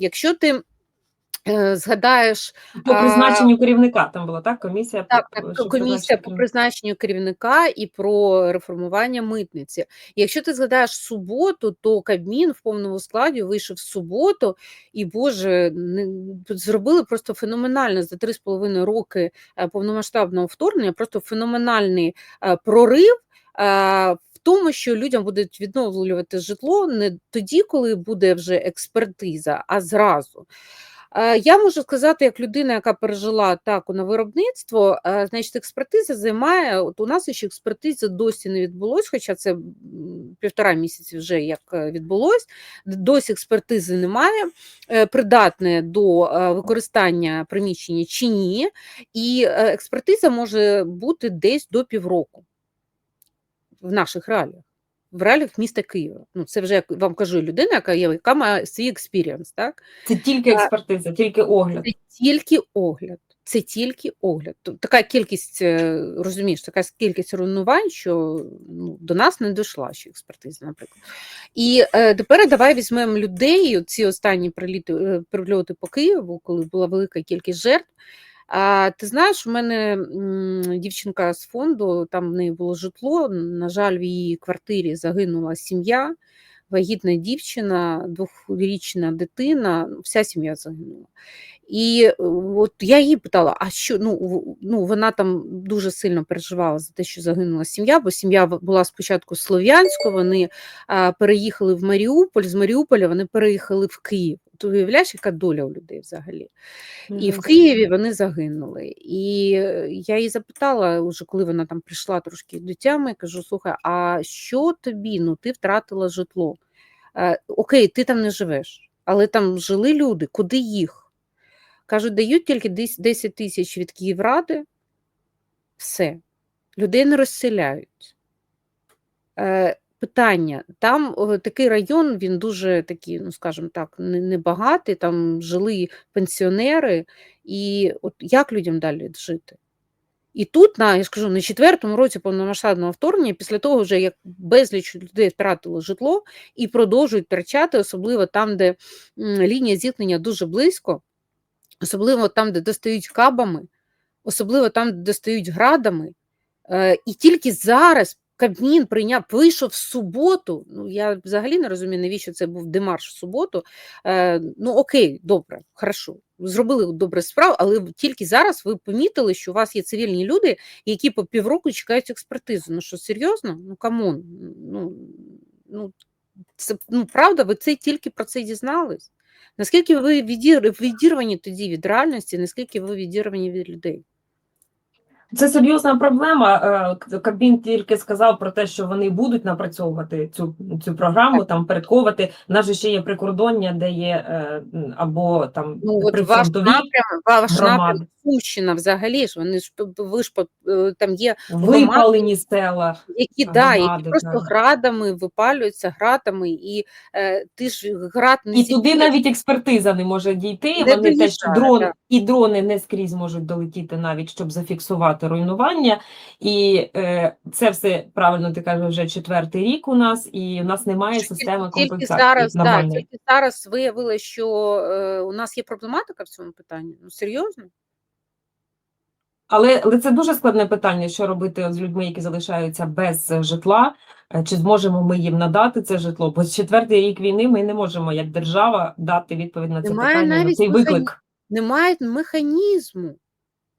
Якщо ти е, згадаєш По призначенню керівника там була так комісія так, по- так, комісія по призначенню керівника і про реформування митниці. Якщо ти згадаєш суботу, то Кабмін в повному складі вийшов в суботу, і Боже, зробили просто феноменально за три з половиною роки е, повномасштабного вторгнення, просто феноменальний е, прорив. Тому, що людям будуть відновлювати житло не тоді, коли буде вже експертиза, а зразу. Е, Я можу сказати, як людина, яка пережила атаку на виробництво, е, значить, експертиза займає. От у нас ще експертиза досі не відбулось, хоча це півтора місяці вже як е, відбулось. Досі експертизи немає, придатне до використання приміщення чи ні. І експертиза може бути десь до півроку в наших реаліях. В реаліях міста Києва. Ну, це вже як вам кажу людина, яка є, яка має свій експірієнс, так? Це тільки експертиза, тільки огляд. Це тільки огляд. Це тільки огляд. Така кількість, е, розумієш, така кількість руйнувань, що ну, до нас не дійшла ще експертиза, наприклад. І е, тепер давай візьмемо людей, ці останні приліти, е, прильоти по Києву, коли була велика кількість жертв. А ти знаєш, у мене дівчинка з фонду, там в неї було житло. На жаль, в її квартирі загинула сім'я, вагітна дівчина, двохрічна дитина, ну, вся сім'я загинула. І е, от я її питала, а що ну, ну вона там дуже сильно переживала за те, що загинула сім'я, бо сім'я була спочатку Слов'янська, вони а, переїхали в Маріуполь, з Маріуполя вони переїхали в Київ. Ти уявляєш, яка доля у людей взагалі? І в Києві вони загинули. І е, я її запитала, уже коли вона там прийшла трошки до тями, кажу: слухай, а що тобі? Ну, ти втратила житло. Е, окей, ти там не живеш, але там жили люди, куди їх? Кажуть, дають тільки 10 тисяч від Київради, все. Людей не розселяють. Е, питання: там о, такий район, він дуже такий, ну скажімо так, небагатий, там жили пенсіонери, і от як людям далі жити? І тут, на, я ж кажу, на четвертому році повномасштабного вторгнення, після того, вже як безліч людей втратило житло і продовжують втрачати, особливо там, де лінія зіткнення дуже близько, особливо там, де достають кабами, особливо там, де достають градами. Е, І тільки зараз Кабмін прийняв, вийшов в суботу. Ну я взагалі не розумію, навіщо це був демарш в суботу. Е, Ну окей, добре, хорошо. Зробили добре справу, але тільки зараз ви помітили, що у вас є цивільні люди, які по півроку чекають експертизу. Ну що серйозно? Ну камон. Ну, ну це ну правда, ви це тільки про це дізнались? Наскільки ви відір, відірвані тоді від реальності, наскільки ви відірвані від людей? Це серйозна проблема. Е, Кабмін тільки сказав про те, що вони будуть напрацьовувати цю цю програму, там передковувати. У нас же ще є прикордоння, де є е, або там Ну, от ваш напрям, ваш напрям взагалі ж вони ж ви ж е, там є випалені села. які да, які просто градами випалюються градами, і е, ти ж град не І туди навіть експертиза не може дійти. Не Вони теж доїжджає, дрон да. і дрони не скрізь можуть долетіти навіть, щоб зафіксувати руйнування. І е, це все правильно ти кажеш, вже четвертий рік у нас, і у нас немає системи тільки зараз, да, тільки зараз виявили, що е, у нас є проблематика в цьому питанні. Ну серйозно? Але, але це дуже складне питання, що робити з людьми, які залишаються без житла. Е, Чи зможемо ми їм надати це житло? Бо четвертий рік війни ми не можемо як держава дати відповідь на це Немає питання, на цей виклик. Немає механізму.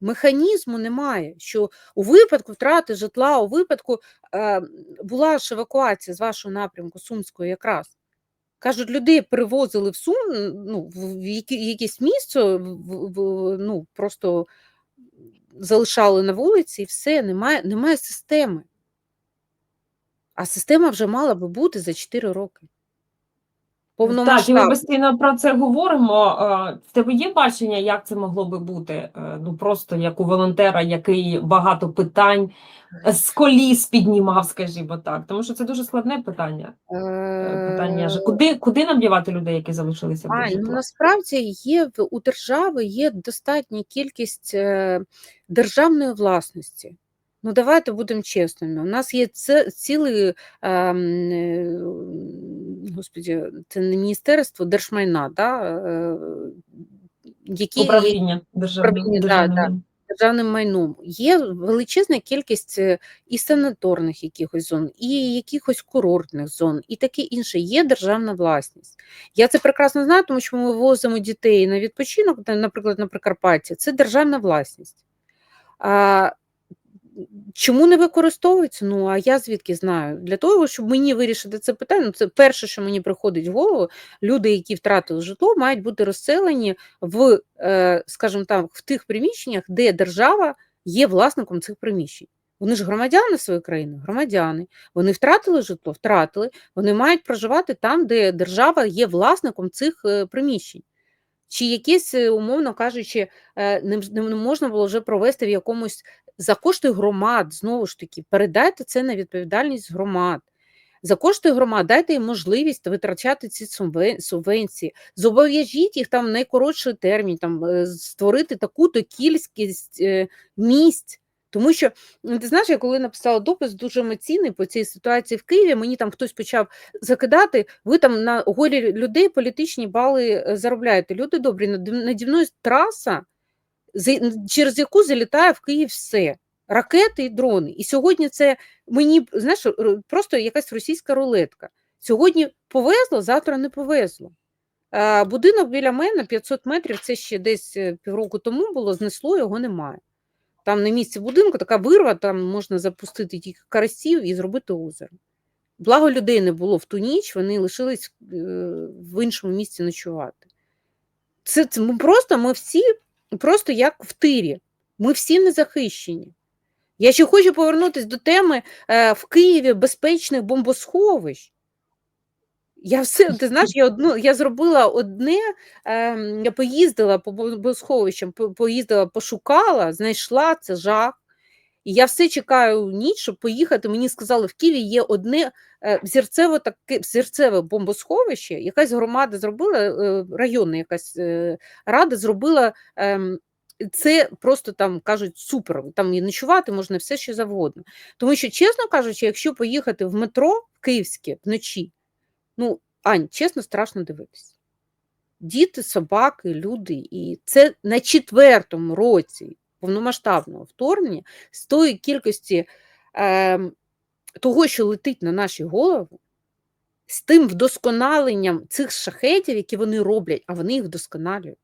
Механізму немає, що у випадку втрати житла, у випадку е, була ж евакуація з вашого напрямку Сумської якраз. Кажуть, людей перевозили в Сум, ну, в якесь місце, в, в, ну, просто залишали на вулиці і все, немає, немає системи. А система вже мала би бути за 4 роки. Так, і ми постійно про це говоримо. Е, В тебе є бачення, як це могло би бути? Е, Ну просто як у волонтера, який багато питань з коліс піднімав, скажімо так. Тому що це дуже складне питання. Е, Питання ж куди, куди нам дівати людей, які залишилися ну насправді є у держави є достатня кількість державної власності. Ну, давайте будемо чесними. У нас є цілий ем, господі, це не міністерство, держмайна, да, е, які Управління державним, да, да. майном. державним майном. Є величезна кількість е, і санаторних якихось зон, і якихось курортних зон, і таке інше. Є державна власність. Я це прекрасно знаю, тому що ми вивозимо дітей на відпочинок, наприклад, на Прикарпатті. Це державна власність. А, Чому не використовується? Ну, а я звідки знаю? Для того, щоб мені вирішити це питання, ну, це перше, що мені приходить в голову, люди, які втратили житло, мають бути розселені в, е, скажімо так, в тих приміщеннях, де держава є власником цих приміщень. Вони ж громадяни своєї країни, громадяни. Вони втратили житло, втратили. Вони мають проживати там, де держава є власником цих е, приміщень. Чи якісь, е, умовно кажучи, не можна було вже провести в якомусь за кошти громад, знову ж таки, передайте це на відповідальність громад. За кошти громад дайте їм можливість витрачати ці субвен- субвенції, зобов'яжіть їх там в найкоротший термін, там, е, створити таку-то кількість е, місць. Тому що, ну, ти знаєш, я коли написала допис дуже емоційний по цій ситуації в Києві, мені там хтось почав закидати, ви там на горі людей політичні бали е, заробляєте. Люди добрі, наді мною траса, через яку залітає в Київ все. Ракети і дрони. І сьогодні це мені, знаєш, просто якась російська рулетка. Сьогодні повезло, завтра не повезло. Будинок біля мене 500 метрів, це ще десь е, півроку тому було, знесло, його немає. Там на місці будинку така вирва, там можна запустити тільки карасів і зробити озеро. Благо людей не було в ту ніч, вони лишились е, в іншому місці ночувати. Це, це ми просто ми всі просто як в тирі. Ми всі не захищені. Я ще хочу повернутися до теми е, в Києві безпечних бомбосховищ. Я все, ти знаєш, я одну я зробила одне, е, я поїздила по бомбосховищам, поїздила, пошукала, знайшла це жах. І я все чекаю ніч, щоб поїхати. Мені сказали, в Києві є одне е, взірцеве таке взірцеве бомбосховище. Якась громада зробила, е, районна якась е, рада зробила. ем, це просто там кажуть супер, там і ночувати можна все що завгодно. Тому що, чесно кажучи, якщо поїхати в метро в Київське вночі, ну, Ань, чесно, страшно дивитися. Діти, собаки, люди, і це на четвертому році повномасштабного вторгнення з тої кількості е, того, що летить на наші голови, з тим вдосконаленням цих шахетів, які вони роблять, а вони їх вдосконалюють.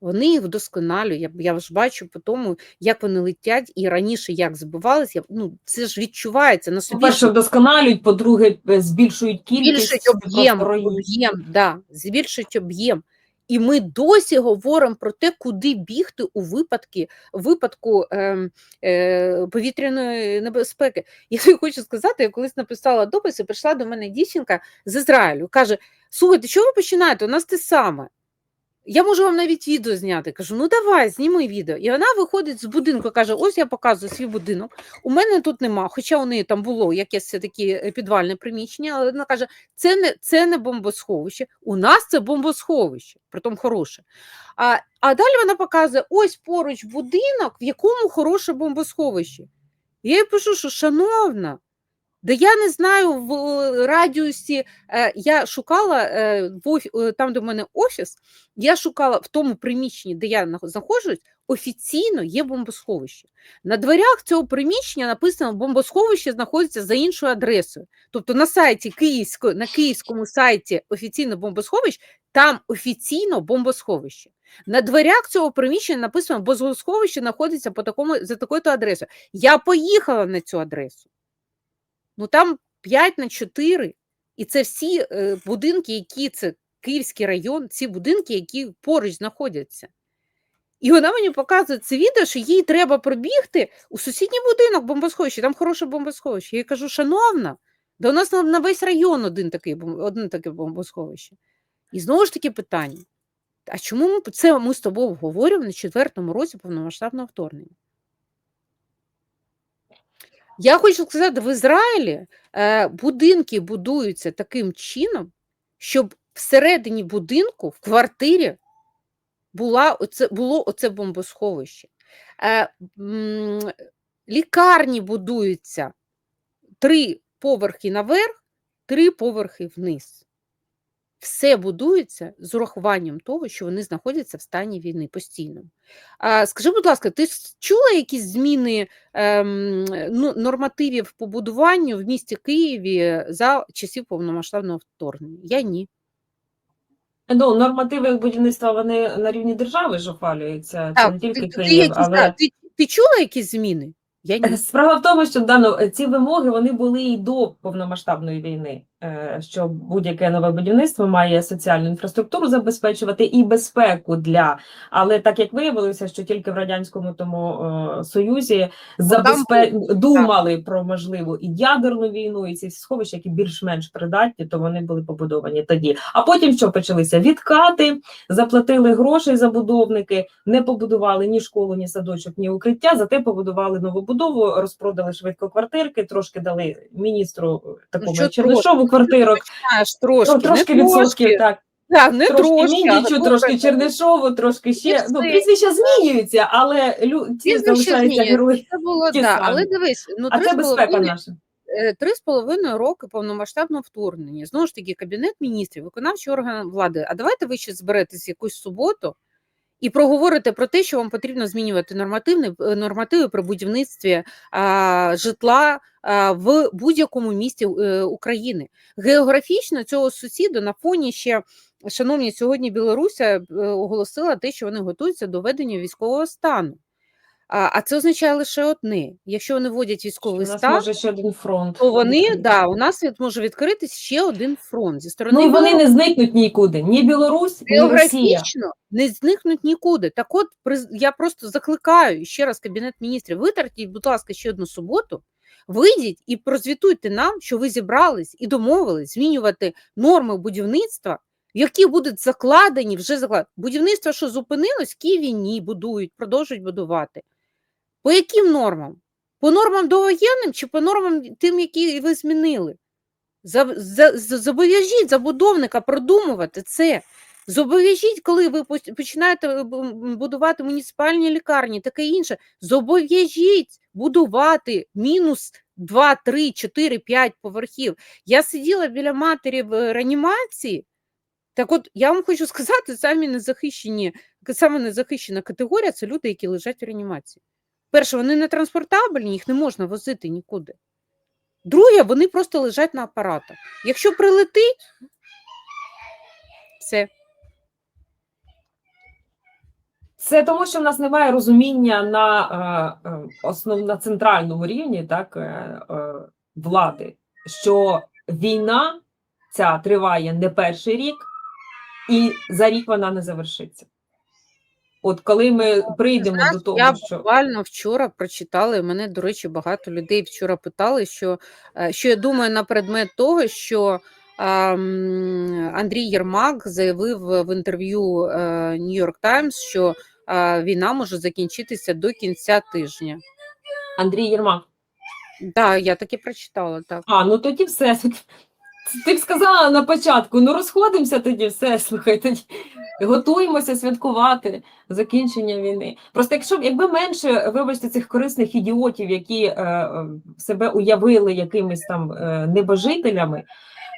Вони їх вдосконалюють. Я, я ж бачу по тому, як вони летять, і раніше як збивалися. Ну, це ж відчувається на собі. По-перше, вдосконалюють, по-друге, е, збільшують кількість. збільшить це об'єм, об'єм, да, збільшить об'єм. І ми досі говоримо про те, куди бігти у випадки, випадку е, е, повітряної небезпеки. Я тобі хочу сказати, я колись написала допис, і прийшла до мене дівчинка з Ізраїлю. Каже: слухайте, що ви починаєте? У нас те саме. Я можу вам навіть відео зняти. Кажу, ну давай, зніми відео. І вона виходить з будинку, каже: ось я показую свій будинок. У мене тут нема, хоча у неї там було якесь таке підвальне приміщення, але вона каже: це не, це не бомбосховище, у нас це бомбосховище, притом хороше. А, а далі вона показує: ось поруч будинок, в якому хороше бомбосховище. Я їй пишу, що шановна, Да я не знаю в е, радіусі. е, Я шукала е, там, де в мене офіс, я шукала в тому приміщенні, де я знаходжусь, офіційно є бомбосховище. На дверях цього приміщення написано бомбосховище знаходиться за іншою адресою. Тобто на сайті Київської, на київському сайті офіційно бомбосховище, там офіційно бомбосховище. На дверях цього приміщення написано бомбосховище знаходиться по такому за такою-то адресою. Я поїхала на цю адресу. Ну там 5 на 4, і це всі е, будинки, які це Київський район, ці будинки, які поруч знаходяться. І вона мені показує це відео, що їй треба пробігти у сусідній будинок бомбосховище, там хороше бомбосховище. Я їй кажу, шановна, да у нас на, весь район один такий, одне таке бомбосховище. І знову ж таки питання: а чому ми це ми з тобою обговорюємо на четвертому році повномасштабного вторгнення? Я хочу сказати, в Ізраїлі е, будинки будуються таким чином, щоб всередині будинку, в квартирі, була оце, було оце бомбосховище. Е, лікарні будуються три поверхи наверх, три поверхи вниз. Все будується з урахуванням того, що вони знаходяться в стані війни постійно. А, скажи, будь ласка, ти чула якісь зміни ем, ну, нормативів по будуванню в місті Києві за часів повномасштабного вторгнення? Я ні. Ну, нормативи будівництва вони на рівні держави ж ухвалюються. Це не тільки ти, ти, Київ, якісь, але ти, ти чула якісь зміни? Я ні. Справа в тому, що дано ці вимоги вони були і до повномасштабної війни, що будь-яке нове будівництво має соціальну інфраструктуру забезпечувати і безпеку для. Але так як виявилося, що тільки в радянському тому е, союзі забезпе... думали про можливу і ядерну війну, і ці сховища, які більш-менш придатні, то вони були побудовані тоді. А потім що почалися відкати, заплатили грошей забудовники, не побудували ні школу, ні садочок, ні укриття. Зате побудували нову будову, розпродали швидко квартирки, трошки дали міністру такому що Чернишову квартирок. Знаєш, трошки, трошки не відсотків, так. Да, не трошки, трошки, Міндічу, трошки Чернишову, трошки ще. Ну, прізвища змінюються, але лю... ці залишаються герої. Це було, ті да, самі. але дивись, ну А три це з безпека половиною наша. е, три з половиною роки повномасштабного вторгнення. Знову ж таки, кабінет міністрів, виконавчий орган влади. А давайте ви ще зберетесь якусь суботу і проговорите про те, що вам потрібно змінювати нормативні е, нормативи при будівництві а, житла а, в будь-якому місті е, України. Географічно цього сусіду на фоні ще. Шановні, сьогодні Білоруся е, оголосила те, що вони готуються до введення військового стану. А, а це означає лише одне: якщо вони вводять військовий нас стан, може ще один фронт. то вони да, у нас від, може відкритись ще один фронт зі сторони Ну і вони не зникнуть нікуди. Ні Білорусь, ні Росія. Не зникнуть нікуди. Так от я просто закликаю ще раз Кабінет міністрів, витратіть, будь ласка, ще одну суботу, вийдіть і прозвітуйте нам, що ви зібрались і домовились змінювати норми будівництва, які будуть закладені, вже закладені. Будівництво, що зупинилось, в Києві ні, будують, продовжують будувати. По яким нормам? По нормам довоєнним чи по нормам тим, які ви змінили? Зобов'яжіть забудовника продумувати це. Зобов'яжіть, коли ви починаєте е, будувати муніципальні лікарні, таке інше. Зобов'яжіть будувати мінус 2, 3, 4, 5 поверхів. Я сиділа біля матері в реанімації. Так от я вам хочу сказати, самі незахищені, саме незахищена категорія це люди, які лежать в реанімації. Перше, вони не транспортабельні, їх не можна возити нікуди. Друге, вони просто лежать на апаратах. Якщо прилетить, все. Це тому, що в нас немає розуміння на, е, е, основ, центральному рівні так, е, влади, що війна ця триває не перший рік, і за рік вона не завершиться. От коли ми прийдемо Знаєш, до того, я що буквально вчора прочитала, і мене, до речі, багато людей вчора питали, що, е, що я думаю на предмет того, що ем, Андрій Єрмак заявив в інтерв'ю е, New York Times, що е, війна може закінчитися до кінця тижня. Андрій Єрмак. Так, я таки прочитала так. А, ну тоді все. Ти б сказала на початку, ну розходимося тоді, все, слухай, тоді готуємося святкувати закінчення війни. Просто якщо якби менше, вибачте, цих корисних ідіотів, які е, е, себе уявили якимись там е, небожителями,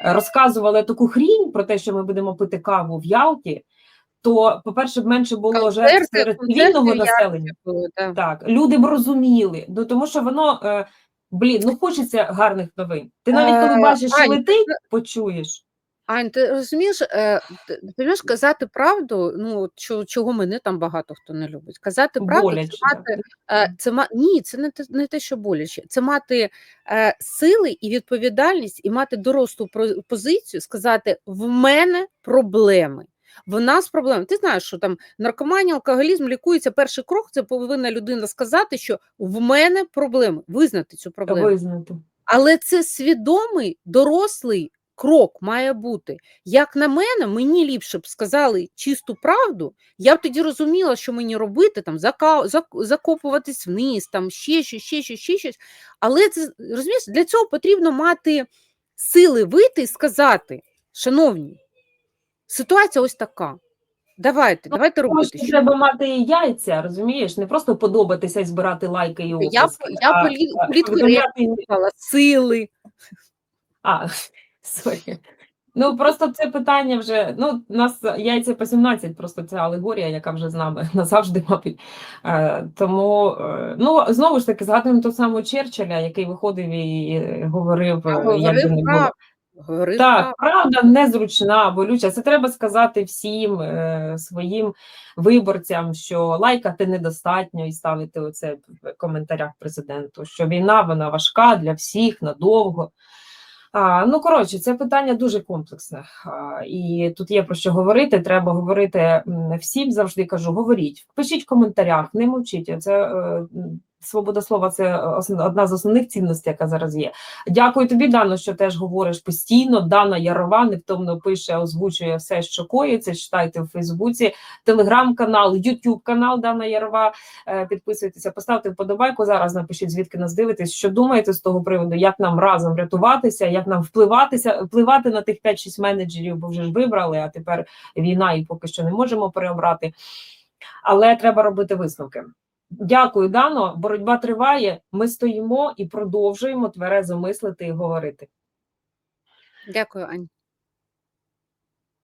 розказували таку хрінь про те, що ми будемо пити каву в Ялті, то, по-перше, б менше було жертв серед цивільного населення. були, да. Так, люди б розуміли, ну тому що воно, е, блін, ну хочеться гарних новин. Ти навіть Е, коли бачиш, що летить, почуєш. Ань, ти розумієш, е, ти розумієш, казати правду, ну чого, мене там багато хто не любить. Казати правду, Боляче. це мати Е, Це ні, це не те, не те, що боляче. Це мати е, сили і відповідальність, і мати дорослу позицію, сказати: в мене проблеми. В нас проблеми. Ти знаєш, що там наркоманія, алкоголізм лікується. Перший крок це повинна людина сказати, що в мене проблеми, визнати цю проблему. Визнати. Але це свідомий дорослий крок має бути. Як на мене, мені ліпше б сказали чисту правду. Я б тоді розуміла, що мені робити, там закопуватись вниз, там ще щось, ще щось, ще щось. Але це розумієш, для цього потрібно мати сили вийти і сказати: шановні, ситуація ось така. Давайте, давайте Тому робити. що треба мати яйця, розумієш? Не просто подобатися і збирати лайки і я, я а, полі, а, політкоректно повідомляти- сказала, сили. А, сорі. Ну просто це питання вже. Ну, у нас яйця по 17, просто це алегорія, яка вже з нами назавжди, мабуть. Е, тому е, ну знову ж таки згадуємо того самого Черчилля, який виходив і е, говорив, Я як би не було. Правду. Так, правда незручна, болюча. Це треба сказати всім е, своїм виборцям, що лайкати недостатньо і ставити оце в коментарях президенту, що війна вона важка для всіх надовго. А, ну, коротше, це питання дуже комплексне. А, і тут є про що говорити. Треба говорити всім завжди кажу: говоріть, пишіть в коментарях, не мовчіть. Це е, свобода слова це одна з основних цінностей, яка зараз є. Дякую тобі, Дано, що теж говориш постійно. Дана Ярова невтомно пише, озвучує все, що коїться. Читайте в Фейсбуці, телеграм-канал, Ютуб канал Дана Ярова. Е, Підписуйтеся, поставте вподобайку. Зараз напишіть, звідки нас дивитесь. Що думаєте з того приводу? Як нам разом рятуватися, як нам впливатися, впливати на тих 5-6 менеджерів, бо вже ж вибрали, а тепер війна і поки що не можемо переобрати. Але треба робити висновки. Дякую, Дано. Боротьба триває. Ми стоїмо і продовжуємо тверезо мислити і говорити. Дякую, Ань.